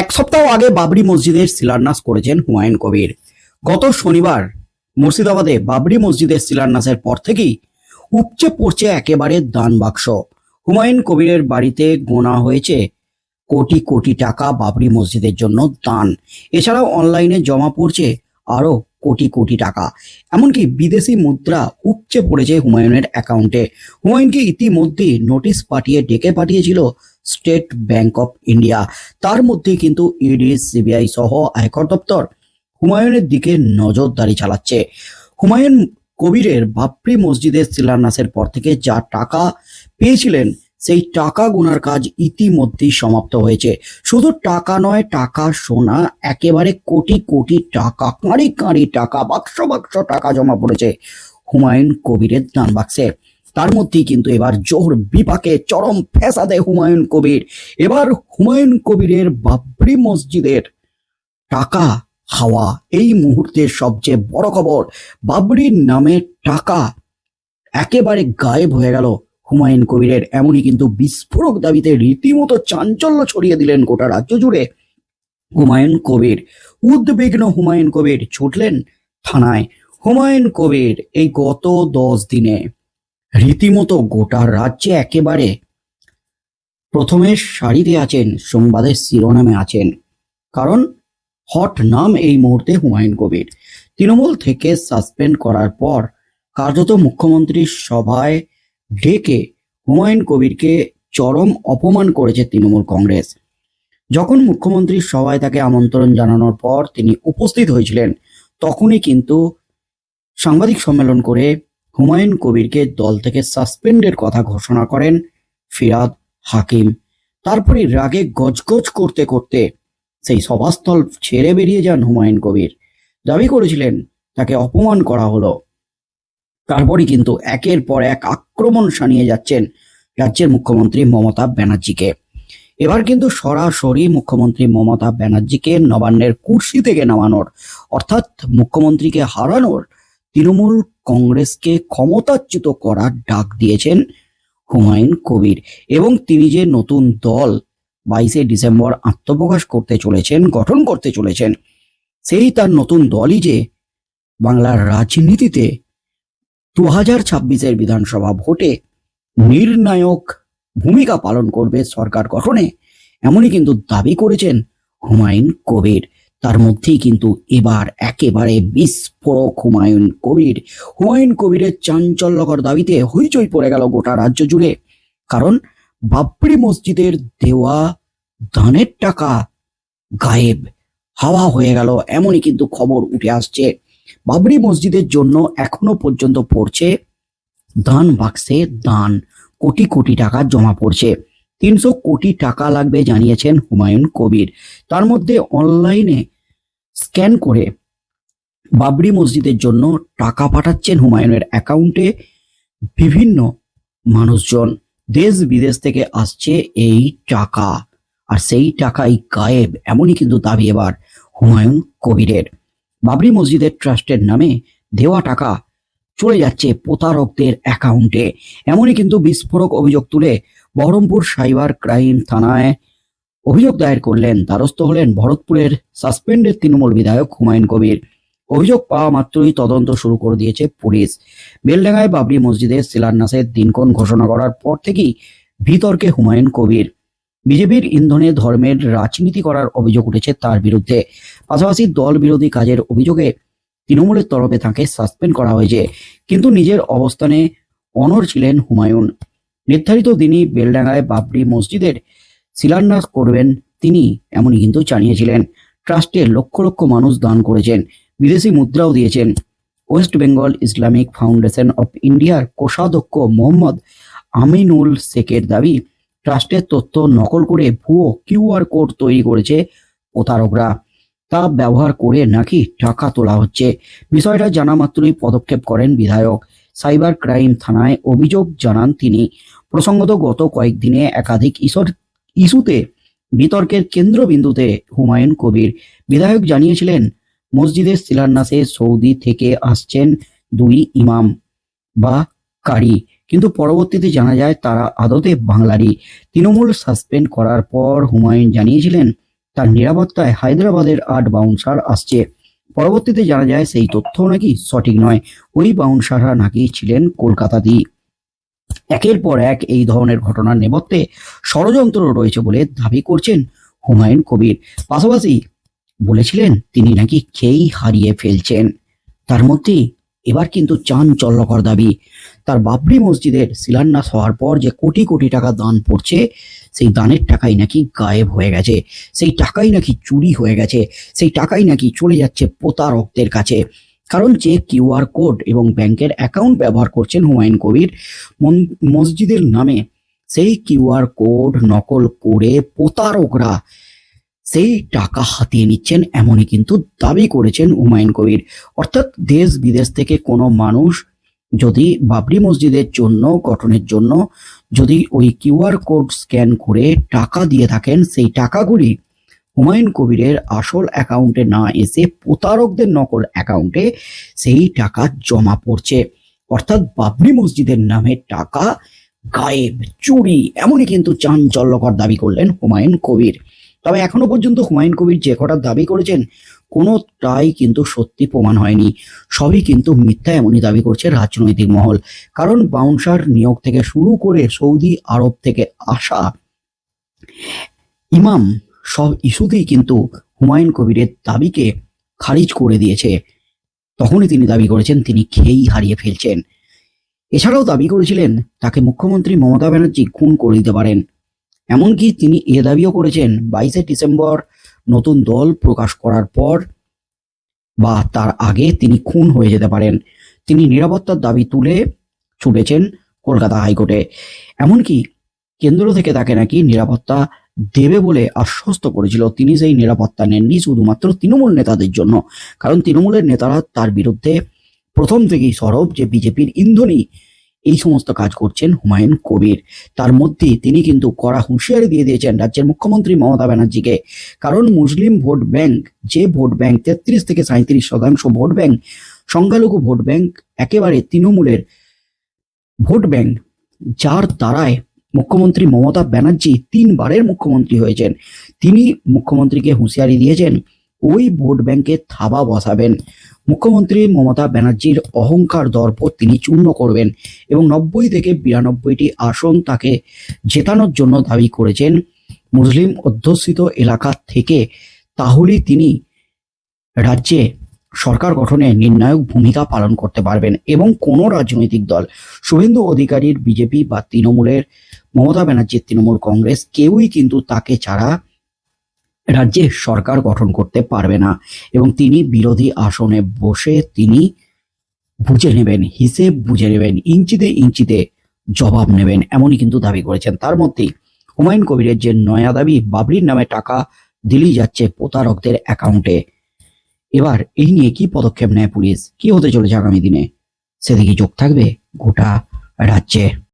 এক সপ্তাহ আগে বাবরি মসজিদের শিলান্যাস করেছেন হুমায়ুন কবির। গত শনিবার মুর্শিদাবাদে বাবরি মসজিদের শিলান্যাসের পর থেকেই উপচে পড়ছে একেবারে দান বাক্স। হুমায়ুন কবিরের বাড়িতে গোনা হয়েছে কোটি কোটি টাকা বাবরি মসজিদের জন্য দান। এছাড়াও অনলাইনে জমা পড়ছে আরও কোটি কোটি টাকা। এমনকি বিদেশি মুদ্রা উপচে পড়েছে হুমায়ুনের অ্যাকাউন্টে। হুমায়ুনকে ইতিমধ্যেই নোটিশ পাঠিয়ে ডেকে পাঠিয়েছিল স্টেট ব্যাংক অফ ইন্ডিয়া। তার মধ্যে কিন্তু ইডি, সিবিআই সহ আয়কর দপ্তর হুমায়ুনের দিকে নজরদারি চালাচ্ছে। হুমায়ুন কবিরের বাপরি মসজিদের শিলান্যাসের পর থেকে যা টাকা পেয়েছিলেন, সেই টাকা গোনার কাজ ইতিমধ্যেই সমাপ্ত হয়েছে। শুধু টাকা নয়, টাকা সোনা, একেবারে কোটি কোটি টাকা, কাঁড়ি কাঁড়ি টাকা, বাক্স বাক্স টাকা জমা পড়েছে হুমায়ুন কবিরের দান বাক্সে তার মধ্যেই কিন্তু এবার জোর বিপাকে চরম ফেসাদে হুমায়ুন কবির। এবার হুমায়ুন কবিরের বাবরি মসজিদের টাকা হাওয়া এই মুহূর্তের সবচেয়ে বড় খবর। বাবরির নামে টাকা একেবারে গায়েব হয়ে গেল হুমায়ুন কবিরের। এমনই কিন্তু বিস্ফোরক দাবিতে রীতিমতো চাঞ্চল্য ছড়িয়ে দিলেন গোটা রাজ্য জুড়ে হুমায়ুন কবির। উদ্বিগ্ন হুমায়ুন কবির ছুটলেন থানায়। হুমায়ুন কবির এই গত দশ দিনে রীতিমতো গোটা রাজ্যে একেবারে প্রথমে সারিতে আছেন সংবাদের শিরোনামে আছেন। কারণ হট নাম এই মুহূর্তে হুমায়ুন কবির। তৃণমূল থেকে সাসপেন্ড করার পর কার্যত মুখ্যমন্ত্রীর সভায় ডেকে হুমায়ুন কবিরকে চরম অপমান করেছে তৃণমূল কংগ্রেস। যখন মুখ্যমন্ত্রীর সভায় তাকে আমন্ত্রণ জানানোর পর তিনি উপস্থিত হয়েছিলেন, তখনই কিন্তু সাংবাদিক সম্মেলন করে হুমায়ুন কবিরকে দল থেকে সাসপেন্ডের কথা ঘোষণা করেন ফিরাদ হাকিম। তারপরে রাগে গজগজ করতে করতে সেই সভাস্থল ছেড়ে বেরিয়ে যান হুমায়ুন কবির। দাবি করেছিলেন, তাকে অপমান করা হলো। তারপরে কিন্তু একের পর এক আক্রমণ শানিয়ে যাচ্ছেন রাজ্যের মুখ্যমন্ত্রী মমতা ব্যানার্জিকে। এবার কিন্তু সরাসরি মুখ্যমন্ত্রী মমতা ব্যানার্জিকে নবান্নের কুর্সি থেকে নামানোর, অর্থাৎ মুখ্যমন্ত্রীকে হারানোর তৃণমূল কংগ্রেসকে ক্ষমতাচ্যুত করার ডাক দিয়েছেন হুমায়ুন কবির এবং তিনি যে নতুন দল বাইশে ডিসেম্বর আত্মপ্রকাশ করতে চলেছেন, গঠন করতে চলেছেন, সেই তার নতুন দলই যে বাংলার রাজনীতিতে দু হাজার ছাব্বিশের বিধানসভা ভোটে নির্ণায়ক ভূমিকা পালন করবে সরকার গঠনে, এমনই কিন্তু দাবি করেছেন হুমায়ুন কবির। তার মধ্যেই কিন্তু এবার একেবারে বিস্ফোরক হুমায়ুন কবির। হুমায়ুন কবিরের চাঞ্চল্যকর দাবিতে হইচই পড়ে গেল গোটা রাজ্য জুড়ে। কারণ বাবরি মসজিদের দেওয়া দানের টাকা গায়েব। হাওয়া হয়ে গেল, এমনই কিন্তু খবর উঠে আসছে। বাবরি মসজিদের জন্য এখনও পর্যন্ত পড়ছে দান বাক্সে দান। কোটি কোটি টাকা জমা পড়ছে। তিনশো কোটি টাকা লাগবে জানিয়েছেন হুমায়ুন কবির। তার মধ্যে অনলাইনে স্ক্যান করে বাবরি মসজিদের জন্য টাকা পাঠাচ্ছেন হুমায়ুনের অ্যাকাউন্টে বিভিন্ন মানুষজন। দেশ বিদেশ থেকে আসছে এই টাকা। আর সেই টাকাই গায়েব, এমনই কিন্তু দাবি এবার হুমায়ুন কবিরের। বাবরি মসজিদের ট্রাস্টের নামে দেওয়া টাকা চলে যাচ্ছে প্রতারকদের অ্যাকাউন্টে এমনই কিন্তু বিস্ফোরক অভিযোগ তুলে বহরমপুর সাইবার ক্রাইম থানায় অভিযোগ দায়ের করলেন দ্বারস্থ হলেন ভরতপুরের সাসপেন্ডেড তৃণমূল বিধায়ক হুমায়ুন কবির। অভিযোগ পাওয়া মাত্রই তদন্ত শুরু করে দিয়েছে পুলিশ। বেলডাঙ্গায় বাবরি মসজিদের শিলান্যাসের দিনক্ষণ ঘোষণা করার পর থেকেই বিতর্কে হুমায়ুন কবির। বিজেপির ইন্ধনে ধর্মের রাজনীতি করার অভিযোগ উঠেছে তার বিরুদ্ধে। পাশাপাশি দল বিরোধী কাজের অভিযোগে তৃণমূলের তরফে তাকে সাসপেন্ড করা হয়েছে। কিন্তু নিজের অবস্থানে অনর ছিলেন হুমায়ুন। নির্ধারিত দিনই বেলডাঙ্গায় বাবরি মসজিদের শিলান্যাস করবেন তিনি, এমনই কিন্তু জানিয়েছিলেন। ট্রাস্টে লক্ষ লক্ষ মানুষ দান করেছেন। বিদেশি মুদ্রাও দিয়েছেন। West Bengal Islamic Foundation of ইন্ডিয়ার কোষাধ্যক্ষ মোহাম্মদ আমিনুল শেখের দাবি, ট্রাস্টের তথ্য নকল করে ভুয়ো কিউআর কোড তৈরি করেছে প্রতারকরা। তা ব্যবহার করে নাকি টাকা তোলা হচ্ছে? বিষয়টা জানা মাত্রই পদক্ষেপ করেন বিধায়ক। সাইবার ক্রাইম থানায় অভিযোগ জানান তিনি। প্রসঙ্গত, গত কয়েকদিনে একাধিক ইস্যুর ইস্যুতে বিতর্কের কেন্দ্রবিন্দুতে হুমায়ুন কবির বিধায়ক জানিয়েছিলেন মসজিদের শিলান্যাসে সৌদি থেকে আসছেন দুই ইমাম বা কারি। কিন্তু পরবর্তীতে জানা যায়, তারা আদতে বাংলারই তৃণমূল সাসপেন্ড করার পর হুমায়ুন জানিয়েছিলেন, তার নিরাপত্তায় হায়দ্রাবাদের আট বাউন্সার আসছে। পরবর্তীতে জানা যায়, সেই তথ্য নাকি সঠিক নয়। ওই বাউন সারা নাকি ছিলেন কলকাতাতেই একের পর এক এই ধরনের ঘটনার নেপথ্যে ষড়যন্ত্র রয়েছে বলে দাবি করছেন হুমায়ুন কবির। পাশাপাশি বলেছিলেন, তিনি নাকি খেই হারিয়ে ফেলছেন। তার মধ্যে এবার কিন্তু চাঞ্চল্যকর দাবি। তার বাবরি মসজিদের শিলান্যাস হওয়ার পর যে কোটি কোটি টাকা দান পড়ছে, সেই দানের টাকাই নাকি গায়েব হয়ে গেছে। সেই টাকাই নাকি চুরি হয়ে গেছে। সেই টাকাই নাকি চলে যাচ্ছে প্রতারকদের কাছে। কারণ যে কিউআর কোড এবং ব্যাংকের অ্যাকাউন্ট ব্যবহার করছেন হুমায়ুন কবির মসজিদের নামে সেই কিউআর কোড নকল করে প্রতারকরা সেই টাকা হাতিয়ে নিচ্ছেন এমনই কিন্তু দাবি করেছেন হুমায়ুন কবির। অর্থাৎ দেশ বিদেশ থেকে কোনো মানুষ যদি বাবরি মসজিদের জন্য, গঠনের জন্য যদি ওই কিউআর কোড স্ক্যান করে টাকা দিয়ে থাকেন, সেই টাকাগুলি হুমায়ুন কবিরের আসল অ্যাকাউন্টে না এসে প্রতারকদের নকল অ্যাকাউন্টে সেই টাকা জমা পড়ছে। অর্থাৎ বাবরি মসজিদের নামে টাকা গায়েব, চুরি, এমনই কিন্তু চাঞ্চল্যকর দাবি করলেন হুমায়ুন কবির। তবে এখনও পর্যন্ত হুমায়ুন কবির যে কটা দাবি করেছেন কোনোটাই কিন্তু সত্যি প্রমাণ হয়নি। সবই কিন্তু মিথ্যা এমনই দাবি করছে রাজনৈতিক মহল। কারণ বাউন্সার নিয়োগ থেকে শুরু করে সৌদি আরব থেকে আসা ইমাম সব ইস্যুতেই কিন্তু হুমায়ুন কবিরের দাবিকে খারিজ করে দিয়েছে। তখনই তিনি দাবি করেছেন, তিনি খেয়েই হারিয়ে ফেলছেন। এছাড়াও দাবি করেছিলেন, তাকে মুখ্যমন্ত্রী মমতা ব্যানার্জি খুন করে দিতে পারেন। এমনকি তিনি এ দাবিও করেছেন, বাইশে ডিসেম্বর নতুন দল প্রকাশ করার পর বা তার আগে তিনি খুন হয়ে যেতে পারেন। তিনি নিরাপত্তার দাবি তুলে ছুটেছেন কলকাতা হাইকোর্টে। এমনকি কেন্দ্র থেকে তাকে নাকি নিরাপত্তা দেবে বলে আশ্বস্ত করেছিল। তিনি সেই নিরাপত্তা নেননি শুধুমাত্র তৃণমূল নেতাদের জন্য। কারণ তৃণমূলের নেতারা তার বিরুদ্ধে প্রথম থেকেই সরব যে বিজেপির ইন্ধনই এই সমস্ত কাজ করছেন হুমায়ুন কবির। তার মধ্যে তিনি কিন্তু কড়া হুঁশিয়ারি দিয়ে দিয়েছেন রাজ্যের মুখ্যমন্ত্রী মমতা ব্যানার্জিকে। কারণ মুসলিম ভোট ব্যাংক, যে ভোট ব্যাংক, তেত্রিশ থেকে সাঁত্রিশ শতাংশ ভোট ব্যাংক, সংখ্যালঘু ভোট ব্যাংক, একেবারে তৃণমূলের ভোট ব্যাংক, যার দ্বারায় মুখ্যমন্ত্রী মমতা ব্যানার্জি তিনবারের মুখ্যমন্ত্রী হয়েছেন। তিনি মুখ্যমন্ত্রীকে হুঁশিয়ারি দিয়েছেন ওই ভোট ব্যাংকে থাবা বসাবেন। মুখ্যমন্ত্রী মমতা ব্যানার্জির অহংকার দর্প তিনি চূর্ণ করবেন এবং নব্বই থেকে বিরানব্বইটি আসন তাকে জেতানোর জন্য দাবি করেছেন। মুসলিম অধ্যুষিত এলাকা থেকে তাহলেই তিনি রাজ্যে সরকার গঠনে নির্ণায়ক ভূমিকা পালন করতে পারবেন এবং কোনো রাজনৈতিক দল, শুভেন্দু অধিকারীর বিজেপি বা তৃণমূলের, মমতা ব্যানার্জির তৃণমূল কংগ্রেস কেউই কিন্তু তাকে ছাড়া রাজ্যে সরকার গঠন করতে পারবে না। এবং তিনি বিরোধী আসনে বসে তিনি বুঝে নেবেন, হিসেব বুঝে নেবেন, ইঞ্চিতে ইঞ্চিতে জবাব নেবেন, এমনই কিন্তু দাবি করেছেন। তার মধ্যেই হুমায়ুন কবিরের যে নয়া দাবি, বাবরির নামে টাকা দিলেই যাচ্ছে প্রতারকদের অ্যাকাউন্টে। এবার এই নিয়ে কি পদক্ষেপ নেয় পুলিশ? কি হতে চলেছে আগামী দিনে? সেদিকে চোখ থাকবে গোটা রাজ্যে।